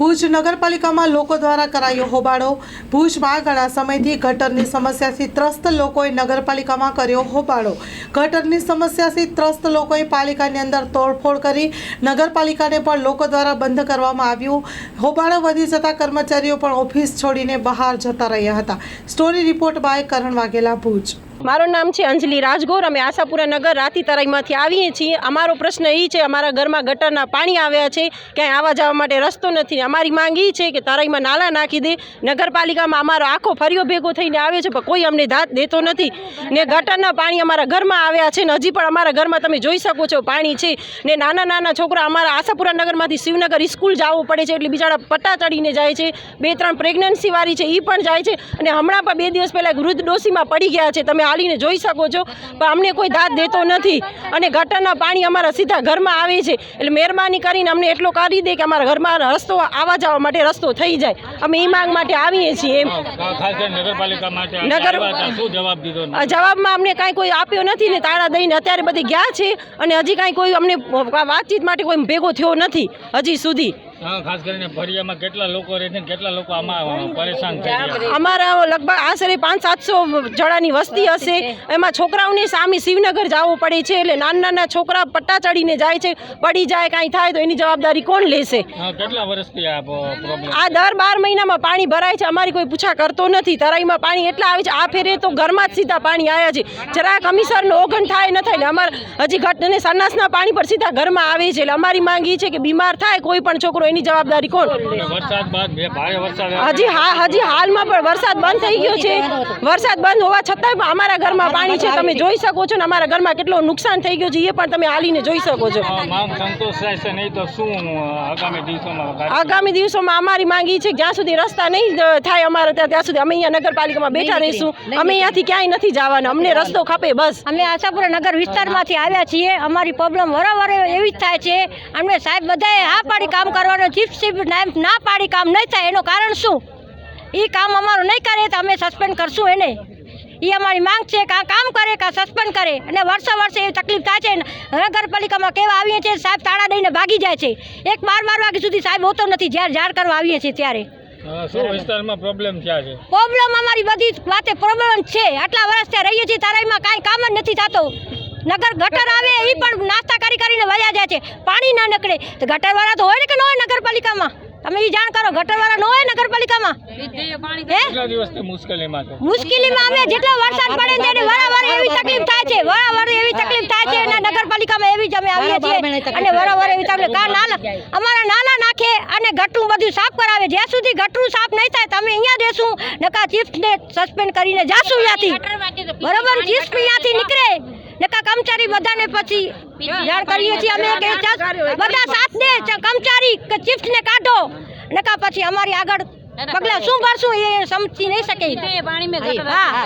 ભુજ નગરપાલિકામાં લોકો દ્વારા કરાયો હોબાળો. ભુજમાં ઘણા સમયથી ગટરની સમસ્યાથી ત્રસ્ત લોકોએ નગરપાલિકામાં કર્યો હોબાળો. ગટરની સમસ્યાથી ત્રસ્ત લોકોએ પાલિકાની અંદર તોડફોડ કરી નગરપાલિકાને પણ લોકો દ્વારા બંધ કરવામાં આવ્યું. હોબાળો વધી જતા કર્મચારીઓ પણ ઓફિસ છોડીને બહાર જતા રહ્યા હતા. Story report by Karan Vaghela, Bhuj. મારું નામ છે અંજલિ રાજગોર. અમે આશાપુરા નગર રાતી તરાઈમાંથી આવીએ છીએ. અમારો પ્રશ્ન એ છે, અમારા ઘરમાં ગટરના પાણી આવ્યા છે, ક્યાંય આવવા જવા માટે રસ્તો નથી. અમારી માંગ એ છે કે તરાઈમાં નાલા નાખી દે. નગરપાલિકામાં અમારો આખો ફરિયો ભેગો થઈને આવે છે, પણ કોઈ અમને ધાત દેતો નથી. ને ગટરના પાણી અમારા ઘરમાં આવ્યા છે ને હજી પણ અમારા ઘરમાં તમે જોઈ શકો છો પાણી છે. ને નાના નાના છોકરા અમારા આશાપુરા નગરમાંથી શિવનગર સ્કૂલ જવું પડે છે, એટલે બિચારા પટ્ટા ચડીને જાય છે. બે ત્રણ પ્રેગ્નન્સીવાળી છે એ પણ જાય છે. અને હમણાં પણ બે દિવસ પહેલાં વૃદ્ધ ડોસીમાં પડી ગયા છે. તમે હાલીને જોઈ શકો છો. પણ અમને કોઈ દાદ દેતો નથી. અને ગટરના પાણી અમારા સીધા ઘરમાં આવે છે. એટલે મહેરબાની કરીને અમને એટલો કરી દે કે અમારા ઘરમાં રસ્તો આવવા જવા માટે રસ્તો થઈ જાય. અમે એ માંગ માટે આવીએ છીએ એમ. નગર- જવાબમાં અમને કાંઈ કોઈ આપ્યો નથી ને તાળા દઈને અત્યારે બધી ગયા છે. અને હજી કાંઈ કોઈ અમને વાતચીત માટે કોઈ ભેગો થયો નથી હજી સુધી. હા, ખાસ કરીને ફરિયામાં કેટલા લોકો રહે છે કેટલા લોકો આમાં પરેશાન થઈ અમારા લગભગ આશરે પાંચ સાતસો જણાની વસ્તી હશે. એમાં છોકરાઓને સામે શિવનગર જવું પડે છે એટલે નાના નાના છોકરા પટ્ટા ચડીને જાય છે. પડી જાય કાંઈ થાય તો એની જવાબદારી કોણ લેશે? કેટલા વર્ષથી આ પ્રોબ્લેમ આ દર બાર મહિનામાં પાણી ભરાય છે. અમારી કોઈ પૂછા કરતો નથી. તરાઈમાં પાણી એટલા આવે છે આ ફેરે તો ઘરમાં જ સીધા પાણી આવ્યા છે. જરા કમિશનરનો ઓગણ થાય ન થાય ને અમારે હજી ઘટ અને સન્નાસના પાણી પર સીધા ઘરમાં આવે છે. એટલે અમારી માંગ એ છે કે બીમાર થાય કોઈ પણ છોકરો એની જવાબદારી કોણ? વરસાદ બાદ બે ભારે વરસાદ હજી હા હજી હાલમાં પણ વરસાદ બંધ થઈ ગયો છે. વરસાદ બંધ હોવા છતાંય પણ અમારા ઘરમાં પાણી છે. તમે જોઈ શકો છો ને અમારા ઘરમાં કેટલું નુકસાન થઈ ગયું છે. એ પણ તમે હાલીને જોઈ શકો છો. આગામી દિવસોમાં કાર્ય- આગામી દિવસોમાં અમારી માંગી છે જ્યાં સુધી રસ્તા નહીં થાય અમારે ત્યાં ત્યાં સુધી અમે અહીંયા નગરપાલિકામાં બેઠા રહીશું. અમે અહીંયાથી ક્યાંય નથી જવાના. અમને રસ્તો ખપે બસ. અમે આશાપુરા નગર વિસ્તારમાંથી આવ્યા છીએ. અમારી પ્રોબ્લેમ વારંવાર એવી જ થાય છે. અમને સાહેબ બધાએ હા પાડી કામ કરવાનું ચીફ ચીફ ના પાડી કામ નહીં થાય એનું કારણ શું? એ કામ અમારું નહીં કરે તો અમે સસ્પેન્ડ કરશું એને. એ અમારી માંગ છે કે આ કામ કરે કે સસ્પેન્ડ કરે. અને વર્ષે વર્ષે એવી તકલીફ થાય છે નગરપાલિકામાં કેવા આવીએ છીએ સાહેબ તાળા દઈને ભાગી જાય છે. એક બાર બાર વાગ્યા સુધી સાહેબ હોતો નથી જ્યારે જાણ કરવા આવીએ છીએ ત્યારે. પ્રોબ્લેમ અમારી બધી વાતે પ્રોબ્લેમ છે. આટલા વર્ષ ત્યાં રહીએ છીએ તારાઈમાં કાંઈ કામ જ નથી થતો. નગર ગટર આવે એ પણ નાસ્તા કરી કરીને વયા જાય છે. પાણી ના નીકળે. તો ગટરવાળા તો હોય ને કે ન હોય નગરપાલિકામાં? તમે એ જાણ કરો ગટરવાળા ન હોય નગરપાલિકામાં? મુશ્કેલીમાં અમે જેટલો વરસાદ પડે ને વારંવાર એવી તકલીફ થાય છે વારંવાર એવી તકલીફ થાય છે અને નગરપાલિકામાં એવી જ અમે આવીએ છીએ. અને વારંવાર એવી તકલીફ કા નાના અમારા નાના નાખે અને ગટરું બધું સાફ કરાવે. જ્યાં સુધી ગટરું સાફ નહીં થાય તમે અહીંયા દેશું નકા ચીફને સસ્પેન્ડ કરીને જાશું ત્યાંથી. બરોબર? ચીફ ત્યાંથી નીકળે. નકા કર્મચારી બધાને પછી જાણ કરીએ છીએ અમે કે બધા સાથ દે કર્મચારી કે ચીફને કાઢો. નકા પછી અમારી આગળ પગલા શું ભરશું એ સમજી નહીં શકે. હા.